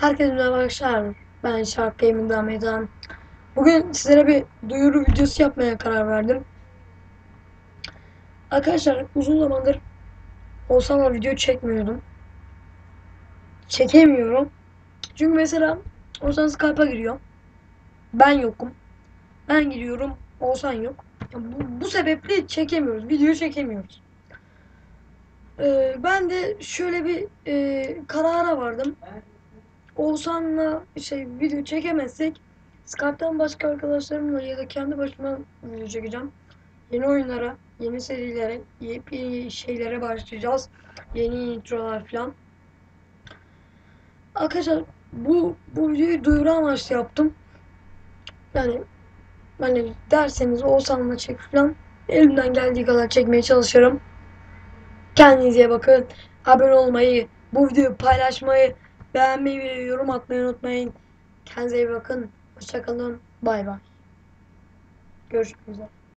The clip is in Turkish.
Herkese merhaba arkadaşlar. Ben Shark Gaming Ahmet'an. Bugün sizlere bir duyuru videosu yapmaya karar verdim. Arkadaşlar uzun zamandır Oğuzhan'la video çekmiyordum. Çekemiyorum. Çünkü mesela Oğuzhan Skype'a giriyor. Ben yokum. Ben giriyorum. Oğuzhan yok. Bu, bu sebeple çekemiyoruz. Video çekemiyoruz. Ee, ben de şöyle bir e, karara vardım. Oğuzhan'la şey video çekemezsek Skype'tan başka arkadaşlarımla ya da kendi başıma video çekeceğim. Yeni oyunlara, yeni serilere, yepyeni şeylere başlayacağız. Yeni introlar falan. Arkadaşlar bu bu videoyu duyuru amaçlı yaptım. Yani hani derseniz Oğuzhan'la çek falan elimden geldiği kadar çekmeye çalışırım. Kendinize bakın. Abone olmayı, bu videoyu paylaşmayı, beğenmeyi ve yorum atmayı unutmayın. Kendinize iyi bakın. Hoşçakalın. Bay bay. Görüşmek üzere.